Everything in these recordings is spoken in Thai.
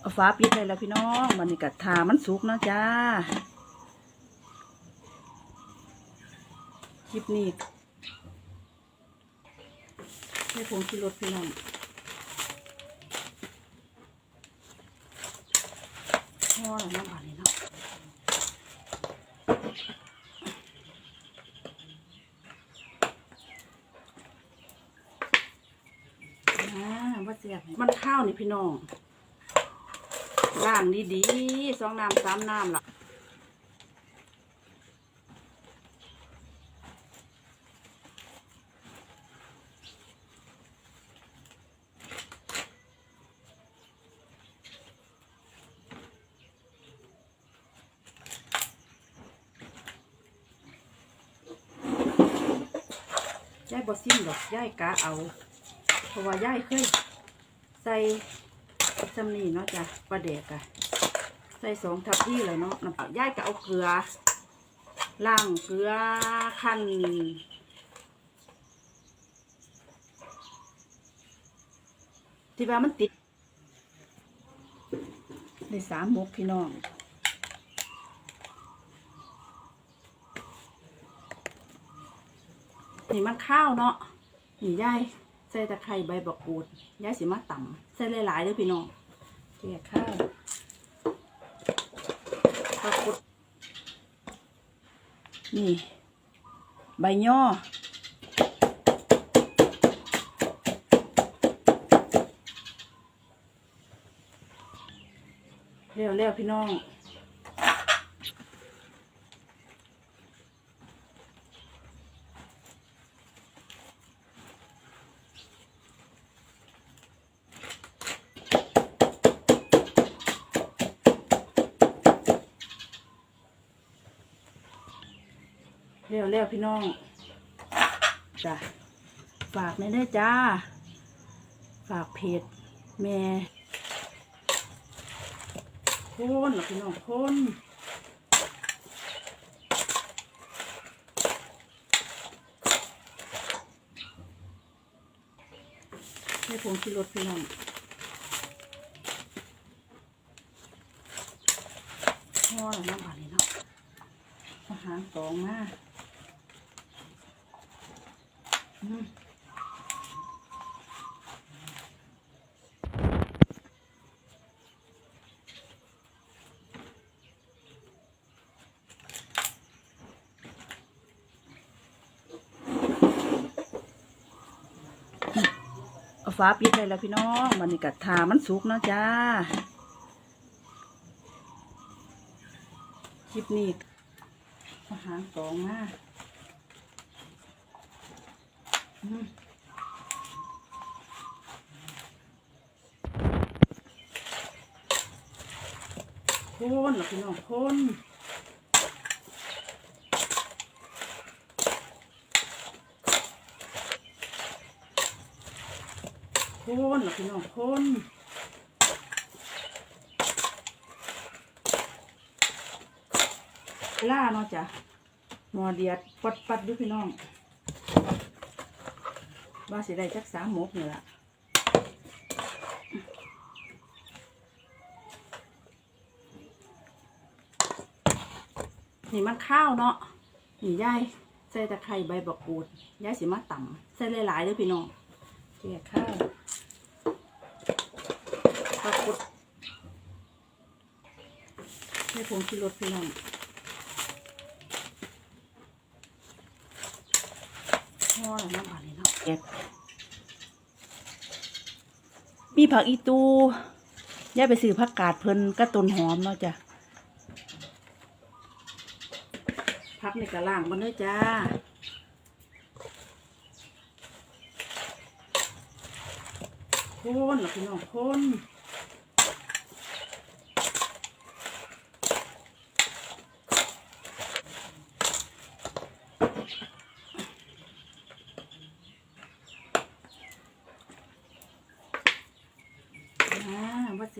เอาฟ้าปิดเลยแล้วพี่น้องมันนี่กัดทามันสุกนะจ้าคลิปนี้ให้ผงชิรสพี่น้องพอแล้วเนาะบาดนี้เนาะอ่าว่าเสียบมันข้าวนี่พี่น้องล่างดีๆสองน้ำสามน้ำล่ะยายบอซิมดอกยายกะเอา เพราะว่ายายเคย ส่จำนี่เนาะจ้ะปลาเด็กอะใส่สองทัพพี่เลยเนาะน้ำปลายายก็เอาเกลือล่างเกลือขั้นที่ว่ามันติดในสามมกพี่น้องนี่มันข้าวเนาะนี่ยาย ใส่ตะไคร้ใบบักกูดยายสิมาต่ำใส่หลายๆเด้อพี่น้องเกี่ยข้าวปลากดนี่ ใบย่อเร็วๆพี่น้อง เร็วเร็วพี่น้องจ้ะฝากในอยเด้จ้า ฝากเพจแม่คนหรอพี่น้องคนให้ผงชิรสพี่น้องพอแล้วเนาะบาดนี้เนาะอาหารสองมา ฟ้าปิดเลยแล้วพี่น้องมันนี่กัดทามันสุกเนาะจ้า คลิปนี้อาหารสองมาอืม คนเหรอพี่น้องคนคนเหรอพี่น้องคนล่าเนาะจ้ะหมอเดียดปัดปัดๆดูพี่น้อง ว่าสิได้จักสามหมกนี่ละนี่มันข้าวเนาะนี่ยายใส่ตะไคร้ใบบักกูดยายสิมาต่ำใส่หลายๆเด้อพี่น้องเกี่ยข้าวปลากดให้ผงชิรสพี่น้องพอแล้วเนาะบาดนี้เนา เก็บมีผักอีตูยายไปซื้อผักกาดเพิ่นก็ต้นหอมเนาะจ้ะพักในกระล่างมันด้วยจ้าคนเหรอพี่น้องคน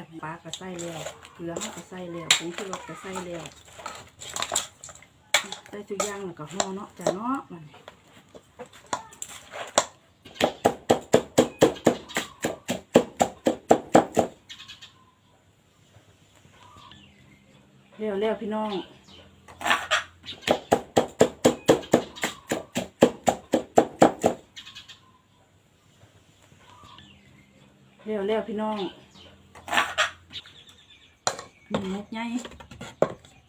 แล้ปลากระใส่แล้วเกลือเขาก็ใส่แล้วผงชูรสกระใส่แล้วใส่ทุกอย่างแล้วก็ห่อเนาะจ้ะเนาะมันเร็วเร็วพี่น้องเร็วเร็วพี่น้อง นี่มุกใหญ่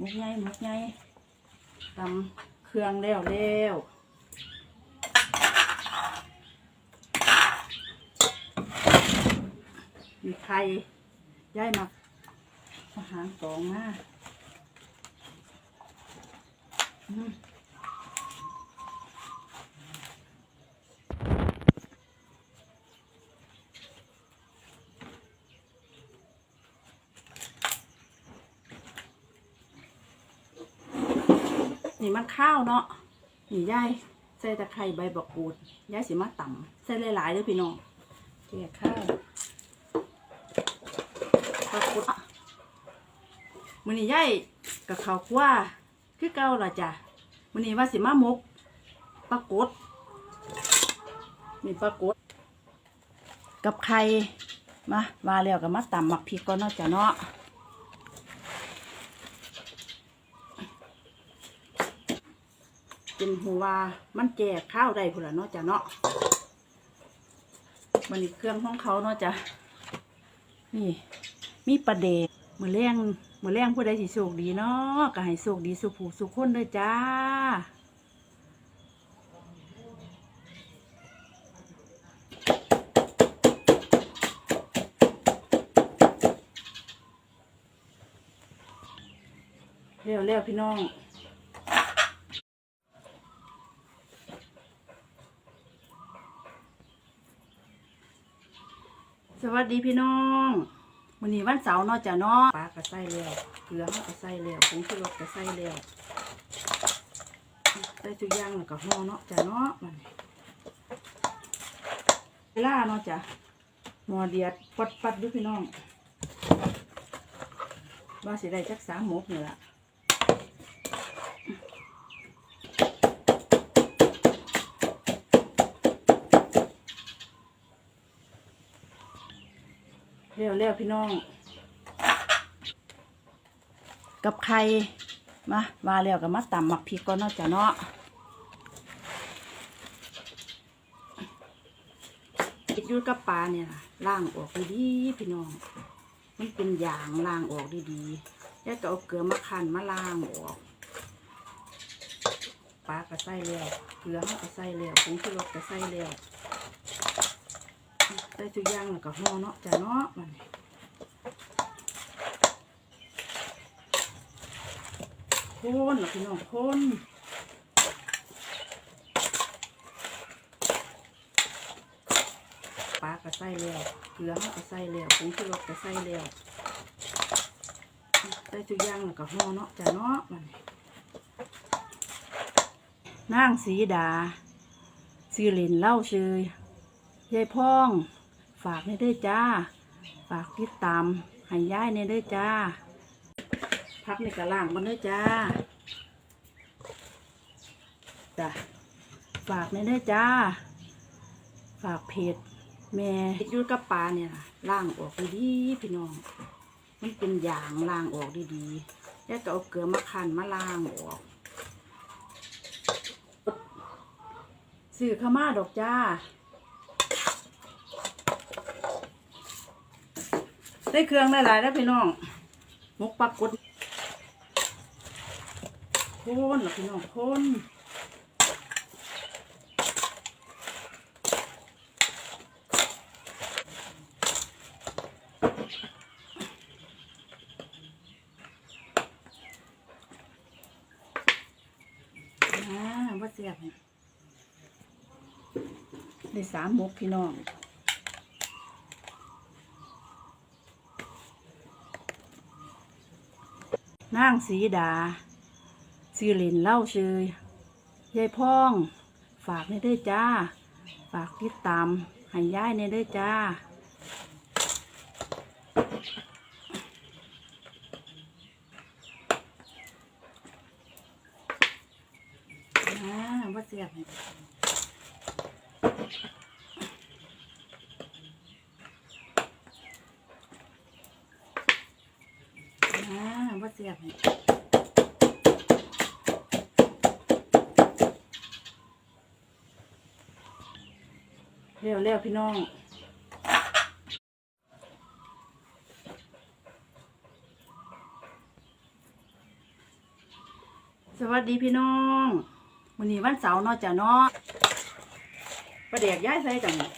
มุกใหญ่มุกใหญ่ตำเครื่องแล้วแล้วมีไข่ย่ายมาอาหารสองมาอืม นี่มันข้าวเนาะนี่ยายใส่ตะไคร้ใบบักกูดยายสิมาต่ำใส่หลายๆเด้อพี่น้องแก่ข้าวบักกูดมื้อนี้ย่ายกับข้าวคั่วคือเก่าล่ะจ้ะมื้อนี้ว่าสิมามกปลากดนี่ปลากดกับไข่มาว่าแล้วก็มาตำหมักพริกก่อนเนาะจ้ะเนาะ เป็นหัวมันแจกข้าวได้พุ่นละเนาะจ้ะเนาะมันนี่เครื่องของเขาเนาะจ้ะนี่ มีปลาเดกมือแรงมือแรงผู้ใดสิโชคดีเนาะก็ให้โชคดีสุขผูสุขคนเด้อจ้าเร็วเร็วพี่น้อง สวัสดีพี่น้องวันนี้วันเสาร์เนาะจ้ะเนาะปลากระไส้แล้วเกลือเขากระไส้แล้วผงชูรสกระไส้แล้วใส่ทุกอย่างแล้วก็ห่อเนาะจ้ะเนาะมันเวลาเนาะจ้ะหมอเดียดปัดปัดด้วยพี่น้องว่าสิได้จักสามหมกนี่ละ เร็วเร็วพี่น้อง กับไข่มาว่าแล้วก็มาตำหมักพริกก่อนเนาะจ้ะเนาะติดอยู่กับปลาเนี่ยล่างออกดีๆพี่น้อง มันเป็นอย่างล่างออกดีๆแล้วก็เอาเกลือมาคั้นมาล่างออกปลาก็ใส่แล้วเกลือเขาก็ใส่แล้วผงชูรสก็ใส่แล้ว ส่ทุกอย่างแล้วก็ห่อเนาะจ้ะเนาะมันคนล่ะพี่น้องคนปลาก็ใส่แล้วเกลือก็ใส่แล้วผงชูรสก็ใส่แล้วใส่ทุกอย่างแล้วก็ห่อเนาะจ้ะเนาะมันนางสีดาซื้อเหรนเหล่าชื่อยายพ่อง ฝากในเด้อจ้า ฝากติดตามให้ย้ายในเด้อจ้า พักในกระล่างมันเด้อจ้าจ้ะฝากในเด้อจ้า ฝากเพจแม่เฮ็ดอยูกับปลาเนี่ยล่ะล่างออกดีๆพี่น้อง มันเป็นยางล่างออกดีๆ แล้วก็เอาเกลือมาคั้นมาล่างออกสื่อข้ามาดอกจ้า ได้เครื่องหลายๆแล้วพี่น้องหมกปักกดโคนหรอพี่น้องโคนอ่าว่าเสียบได้สามมกพี่น้อง นางสีดาซื้อเหรนเล่าชื่อยายพ่อง ฝากในเด้อจ้า ฝากติดตามให้ย้ายในเด้อจ้าอ่าว่าเสียบให้อ่า ว่าเสียบเร็วเร็วพี่น้องสวัสดีพี่น้องวันนี้วันเสาร์เนาะจ้ะเนาะประเดี๋ยวย้ายใส่จัง